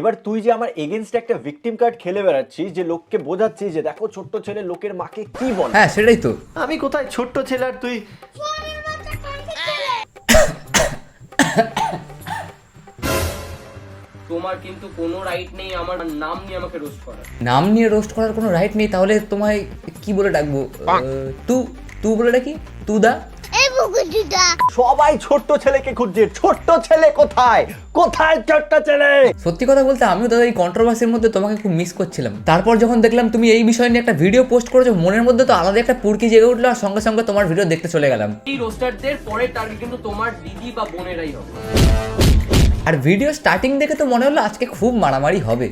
এবার তুই যে আমার এগেনস্ট একটা ভিকটিম কার্ড খেলে বেড়াচ্ছিস যে লোককে বোঝাচ্ছিস যে দেখো ছোট্ট ছেলে লোকের মাকে কি বলে। হ্যাঁ সেটাই তো। আমি কোথায়? ছোট্ট ছেলে আর তুই? তোমার কিন্তু কোনো রাইট নেই আমার নাম নিয়ে আমাকে রোস্ট করার। নাম নিয়ে রোস্ট করার কোনো রাইট নেই তাহলে তোমায় কি বলে ডাকবো? তু তু বলে ডাকি? তু দা? সবাই ছোট্ট ছেলেকে খুঁজছে। ছোট্ট ছেলে কোথায়? কোথায় ছোট্ট ছেলে? সত্যি কথা বলতে আমিও দাদা এই কন্ট্রোভার্সির মধ্যে তোমাকে খুব মিস করছিলাম। তারপর যখন দেখলাম তুমি এই বিষয় নিয়ে একটা ভিডিও পোস্ট করেছ মনের মধ্যে তো আলাদা একটা পুরকি জেগে উঠল আর সঙ্গে সঙ্গে তোমার ভিডিও দেখতে চলে গেলাম। এই রোস্টারদের পরের টার্গেট কিন্তু তোমার দিদি বা বোনেরাই হবে। আর ভিডিও স্টার্টিং দেখে তো মনে হলো আজকে খুব মারামারি হবে।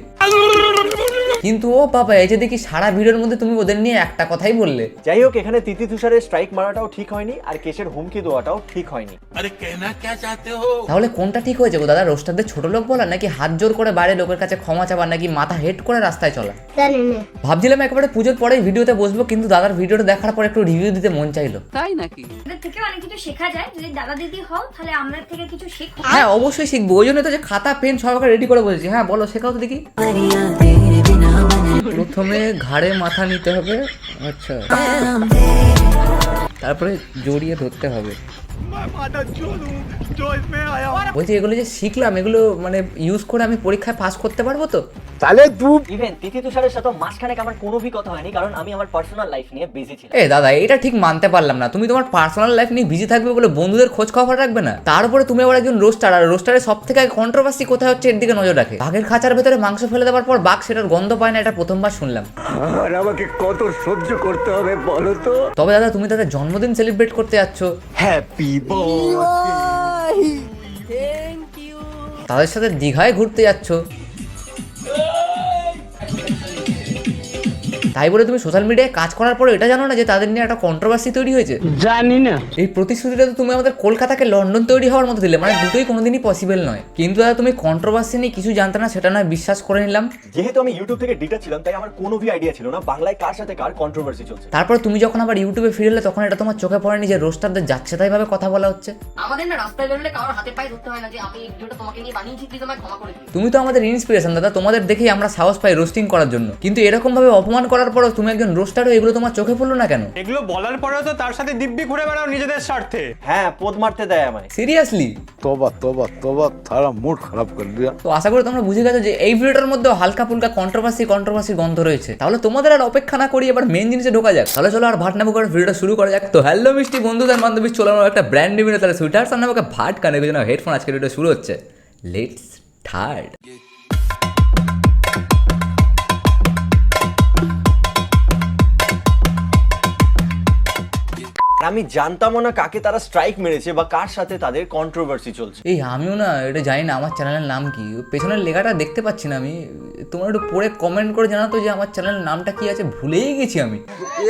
কিন্তু ও বাবা এই যে দেখি সারা ভিডিওর মধ্যে তুমি ওদের নিয়ে একটা কথাই বললে। যাই হোক এখানে তিতি তুষারের স্ট্রাইক মারাটাও ঠিক হয়নি আর কেশের হুমকি দেওয়াটাও ঠিক হয়নি। আরে কেনা কে চাইতে হো? তাহলে কোনটা ঠিক হয়েছে গো দাদা রোস্টারদের ছোট লোক বলা নাকি হাত জোর করে বাইরে লোকের কাছে ক্ষমা চাওয়া নাকি মাথা হেড করে রাস্তায় চলা? জানি না। ভাবছিলাম একেবারে পুজোর পরে ভিডিওতে বসবো কিন্তু দাদার ভিডিওটা দেখার পর একটু রিভিউ দিতে মন চাইলো। তাই নাকি? এদের থেকে অনেক কিছু শেখা যায় যদি দাদা দিদি হও তাহলে আমরা থেকে কিছু শিখব হ্যাঁ অবশ্যই শিখব ওই জন্য তো যে খাতা, পেন সবাইকে রেডি করে বলছি হ্যাঁ বলো, শেখাও তো দেখি। প্রথমে ঘাড়ে মাথা নিতে হবে আচ্ছা। তারপরে জড়িয়ে ধরতে হবে। বলছি এগুলো যে শিখলাম এগুলো মানে ইউজ করে আমি পরীক্ষায় পাস করতে পারব তো? ইভেন তিথি তুষারের সাথে মাঝখানে আমার কোনো ভি কথা হয়নি কারণ আমি আমার পার্সোনাল লাইফ নিয়ে বিজি ছিলাম। এ দাদা এটা ঠিক মানতে পারলাম না। তুমি তোমার পার্সোনাল লাইফ নিয়ে বিজি থাকবে বলে বন্ধুদের খোঁজ খবর রাখবে না? তার উপরে তুমি আবার একজন রোস্টার আর রোস্টারের সব থেকে কন্ট্রোভার্সি কোথায় হচ্ছে এর দিকে নজর রাখে। বাঘের খাঁচার ভেতরে মাংস ফেলে দেওয়ার পর বাঘ সেটার গন্ধ পায় না এটা প্রথমবার শুনলাম। আর আমাকে কত সহ্য করতে হবে বলো তো? তবে দাদা তুমি তাদের জন্মদিন সেলিব্রেট করতে যাচ্ছ। হ্যাপি তাদের সাথে দীঘায় ঘুরতে যাচ্ছ? তাই বলে তুমি সোশ্যাল মিডিয়ায় কাজ করার পর এটা জানো না যে তাদের নিয়ে একটা কন্ট্রোভার্সি তৈরি হয়েছে? জানি না। এই প্রতিশ্রুতিটা তো তুমি আমাদের কলকাতাকে লন্ডন তৈরি হওয়ার মতো দিলে মানে দুটোই কোনোদিনই পসিবল নয়। কিন্তু দাদা তুমি কন্ট্রোভার্সি নিয়ে কিছু জানতে না সেটা নয় বিশ্বাস করে নিলাম। যেহেতু আমি ইউটিউব থেকে ডিটা ছিলাম তাই আমার কোনো ভি আইডিয়া ছিল না বাংলায় কার সাথে কার কন্ট্রোভার্সি চলছে। তারপর তুমি যখন আবার ইউটিউবে ফিরে এলে তখন এটা তোমার চোখে পড়েনি যে রোস্টারদের যাচ্ছে তাই ভাবে কথা বলা হচ্ছে? আমাদের না রাস্তায় বেরোলে কারোর হাতে পায়ে ধরতে হয় না যে আমি এই ভিডিওটা তোমাকে নিয়ে বানিয়েছি প্লিজ আমায় ক্ষমা করে দিও তুমি তো আমাদের ইন্সপিরেশন দাদা। তোমাদের দেখেই আমরা সাহস পাই রোস্টিং করার জন্য। কিন্তু এরকম ভাবে অপমান করার পরও তুমি একজন রোস্টারও এগুলো তোমার চোখে পড়ল না কেন? এগুলো বলার পরেও তো তার সাথে দিব্যি ঘুরে বেড়াও নিজেদের স্বার্থে। হ্যাঁ পোদ মারতে দেয় আমায়। সিরিয়াসলি তোবা তোবা তোবা সারা মুড খারাপ করে দিয়া। তো আশা করি তোমরা বুঝে গেছো যে এই ভিডিওটার মধ্যে হালকা ফুলকা কন্ট্রোভার্সি কন্ট্রোভার্সি গন্ধ রয়েছে। তাহলে তোমাদের আর অপেক্ষা না করি এবার মেন জিনিসে ঢোকা যাক। তাহলে চলো আর ভাট নামক ভিডিওটা শুরু করা যাক। তো হ্যালো মিষ্টি বন্ধুদের বান্ধবী চলো আমার একটা ব্র্যান্ড নিবিনে তাহলে সুইটার সামনে আমাকে ভাট কানে যেন হেডফোন আজকে ভিডিও শুরু হচ্ছে। লেটস থার্ড আর আমি জানতামও না কাকে তারা স্ট্রাইক মেরেছে বা কার সাথে তাদের কন্ট্রোভার্সি চলছে। এই আমিও না এটা জানি না আমার চ্যানেলের নাম কি? পেছনের লেখাটা দেখতে পাচ্ছি না আমি। তোমরা একটু পড়ে কমেন্ট করে জানাতো যে আমার চ্যানেলের নামটা কি আছে ভুলেই গেছি আমি।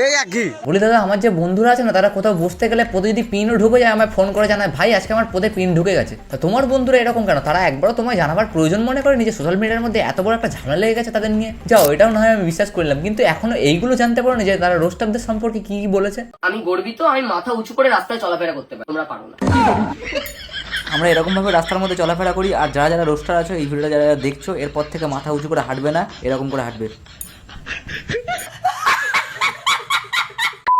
এই একই বলি দাদা আমার যে বন্ধুরা আছে না তারা কোথাও বসতে গেলে পদে যদি পিনও ঢুকে যায় আমায় ফোন করে জানায় ভাই আজকে আমার পদে পিন ঢুকে গেছে। তা তোমার বন্ধুরা এরকম কেন? তারা একবারও তোমায় জানাবার প্রয়োজন মনে করে নিজে সোশ্যাল মিডিয়ার মধ্যে এত বড় একটা ঝামেলা লেগে গেছে তাদের নিয়ে? যাও এটাও না হয় আমি বিশ্বাস করলাম কিন্তু এখনও এইগুলো জানতে পারো না যে তারা রোস্টারদের সম্পর্কে কি কি বলেছে? আমি গর্বিত আমি মাথা উঁচু করে রাস্তায় চলাফেরা করতে পারি। তোমরা পারো না। আমরা এরকমভাবে রাস্তার মধ্যে চলাফেরা করি আর যারা যারা রোস্টার আছো এই ভিডিওটা যারা যারা দেখছ এরপর থেকে মাথা উঁচু করে হাঁটবে না এরকম করে হাঁটবে।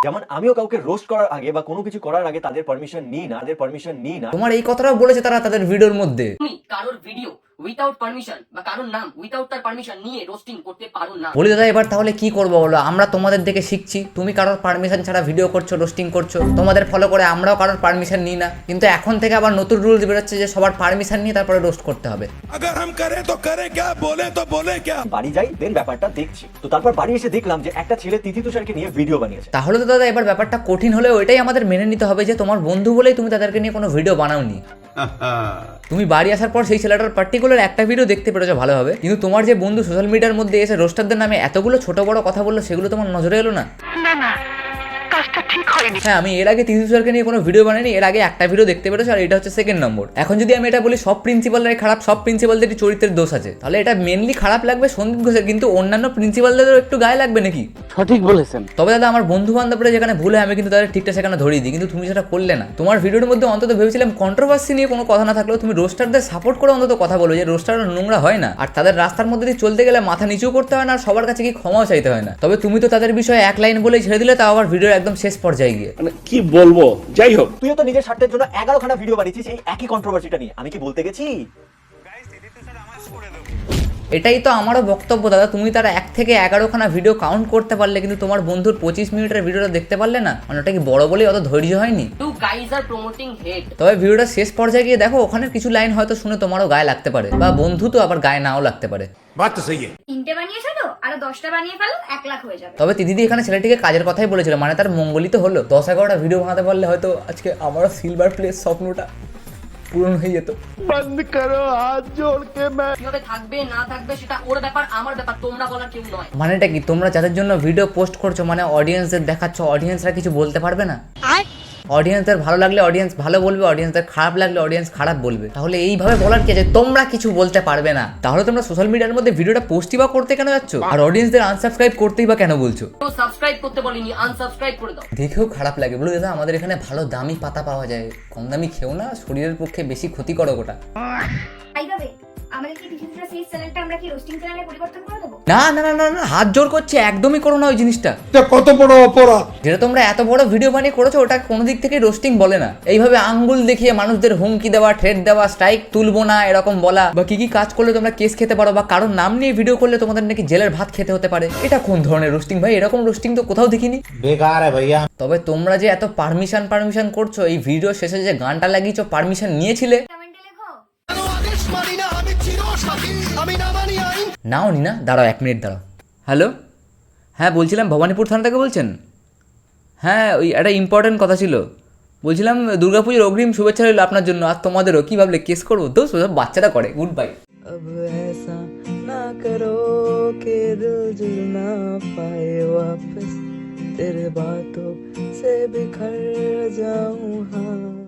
যেমন আমিও কাউকে রোস্ট করার আগে বা কোনো কিছু করার আগে তাদের পারমিশন নিই না তাদের পারমিশন নিই না। তোমার এই কথাটাও বলেছে তারা তাদের ভিডিওর মধ্যে। তুমি কারোর ভিডিও উইথাউট পারমিশন বা কারোর নাম উইথাউট তার পারমিশন নিয়ে রোস্টিং করতে পারো না বলি দাদা এবার তাহলে কি করবো বলো আমরা তোমাদের দেখে শিখছি তুমি কারোর পারমিশন ছাড়া ভিডিও করছো রোস্টিং করছো তোমাদের ফলো করে আমরাও কারোর পারমিশন নিই না কিন্তু এখন থেকে আবার নতুন রুলস বেরোচ্ছে যে সবার পারমিশন নিয়ে তারপরে রোস্ট করতে হবে अगर हम करें तो करें क्या बोले तो बोले क्या বাড়ি যাই দেন ব্যাপারটা দেখছি তো তারপর বাড়ি এসে দেখলাম যে একটা ছেলে তিথি তুষারকে নিয়ে ভিডিও বানিয়েছে তাহলে তো দাদা এবার ব্যাপারটা কঠিন হলেও এটাই আমাদের মেনে নিতে হবে যে তোমার বন্ধু বলেই তুমি তাদেরকে নিয়ে কোনো ভিডিও বানাওনি তুমি বাড়ি আসার পর সেই ছেলেটার পার্টিকুলার একটা ভিডিও দেখতে পেরেছ ভালোভাবে কিন্তু তোমার যে বন্ধু সোশ্যাল মিডিয়ার মধ্যে এসে রোস্টারদের নামে এতগুলো ছোট বড় কথা বলল, সেগুলো তোমার নজরে এলো না। হ্যাঁ আমি এর আগে তিথি তুষারকে নিয়ে কোনো ভিডিও বানাইনি এর আগে একটা ভিডিও দেখতে পেরেছ আর এটা হচ্ছে সেকেন্ড নম্বর এখন যদি আমি এটা বলি সব প্রিন্সিপালরাই খারাপ সব প্রিন্সিপালদেরই চরিত্রের দোষ আছে। তাহলে এটা মেনলি খারাপ লাগবে সন্দীপ ঘোষের কিন্তু অন্যান্য প্রিন্সিপালদেরও একটু গায়ে লাগবে নাকি? সঠিক বলেছেন। তবে দাদা আমার বন্ধু বান্ধবরা যেখানে ভুলে আমি কিন্তু তাদের ঠিকটা সেখানে ধরিয়ে দিই কিন্তু তুমি সেটা করলে না। তোমার ভিডিওর মধ্যে অন্তত ভেবেছিলাম কন্ট্রোভার্সি নিয়ে কোনো কথা না থাকলেও তুমি রোস্টারদের সাপোর্ট করে অন্তত কথা বলো যে রোস্টাররা নোংরা হয় না। আর তাদের রাস্তার মধ্যে দিয়ে চলতে গেলে মাথা নিচু করতে হয় না আর সবার কাছে কি ক্ষমাও চাইতে হয় না। তবে তুমি তো তাদের বিষয়ে এক লাইন বলেই ছেড়ে দিলে তাও আবার ভিডিওর একদম শেষ পর্যায়ে গিয়ে মানে কি বলব? যাই হোক। তুইও তো নিজের স্বার্থের জন্য এগারোখানা ভিডিও বানিয়েছিস এই একই কন্ট্রোভার্সিটা নিয়ে। আমি কি বলতে গেছি? এটাই তো আমারও বক্তব্য দাদা। তুমি তারা এক থেকে এগারোখানা ভিডিও কাউন্ট করতে পারলে কিন্তু তোমার বন্ধুর পঁচিশ মিনিটের ভিডিওটা দেখতে পারলে না? মানে ওটা কি বড় বলেই অত ধৈর্য হয়নি? তবে ভিডিওটা শেষ পর্যায়ে গিয়ে দেখো ওখানে কিছু লাইন হয়তো শুনে তোমারও গায়ে লাগতে পারে। বা বন্ধু তো আবার গায়ে নাও লাগতে পারে। তিনটে তবে দিদি এখানে ছেলেটিকে কাজের কথাই বলেছিল মানে তার মঙ্গলই তো হলো। দশ এগারোটা ভিডিও বানাতে পারলে হয়তো আজকে আমারও সিলভার প্লেস স্বপ্নটা। পূরণ হয়ে যেত। বন্ধ করো হাত জোড় কে কীভাবে থাকবে না থাকবে সেটা ওর ব্যাপার আমার ব্যাপার তোমরা বলার কেউ নয়। মানেটা কি? তোমরা যাদের জন্য ভিডিও পোস্ট করছ মানে অডিয়েন্সদের দেখাচ্ছ অডিয়েন্সরা কিছু বলতে পারবে না? অডিয়েন্সদের ভালো লাগলে অডিয়েন্স ভালো বলবে অডিয়েন্সদের খারাপ লাগলে অডিয়েন্স খারাপ বলবে। তাহলে এইভাবে বলার কি আছে? তোমরা কিছু বলতে পারবে না। তাহলে তোমরা সোশ্যাল মিডিয়ার মধ্যে ভিডিওটা পোস্টই বা করতে কেন যাচ্ছ? আর অডিয়েন্সদের আনসাবস্ক্রাইব করতেই বা কেন বলছো? সাবস্ক্রাইব করতে বলিনি আনসাবস্ক্রাইব করে দাও। দেখেও খারাপ লাগে। বলে দাদা আমাদের এখানে ভালো দামি পাতা পাওয়া যায়। কম দামি খেও না শরীরের পক্ষে বেশি ক্ষতিকারক ওটা। তাই তবে আমাদের কি কিছু সেই চ্যানেলটা আমরা কি রোস্টিং চ্যানেলে পরিবর্তন করে দেবো? না না না না না হাত জোর করছে একদমই করো না ওই জিনিসটা। কত বড় অপরাধ? যেটা তোমরা এত বড় ভিডিও বানিয়ে করেছ ওটা কোনো দিক থেকে রোস্টিং বলে না। এইভাবে আঙ্গুল দেখিয়ে মানুষদের হুমকি দেওয়া দেওয়া স্ট্রাইক তুলবো না এরকম বলা বা কি কি কাজ করলে তোমরা কেস খেতে পারো বা কারোর নাম নিয়ে ভিডিও করলে তোমাদের নাকি জেলের ভাত খেতে হতে পারে। এটা কোন ধরনের রোস্টিং ভাই? এরকম রোস্টিং তো কোথাও দেখিনি। বেকার ভাইয়া। তবে তোমরা যে এত পারমিশন পারমিশন করছ এই ভিডিও শেষে যে গানটা লাগিয়েছো পারমিশন নিয়েছিলে? কমেন্টে লেখো নাও নি না দাঁড়াও এক মিনিট দাঁড়াও হ্যালো হ্যাঁ বলছিলাম ভবানীপুর থানা থেকে বলছেন হ্যাঁ ওই একটা ইম্পর্টেন্ট কথা ছিল বলছিলাম দুর্গাপুজোর অগ্রিম শুভেচ্ছা রইল আপনার জন্য আর তোমাদেরও কী ভাবলে কেস করবো তো সব বাচ্চারা করে গুড বাই अब ऐसा ना करो कि दिल जुड़ ना पाए वापस तेरे बातों से बिखर जाऊं हाँ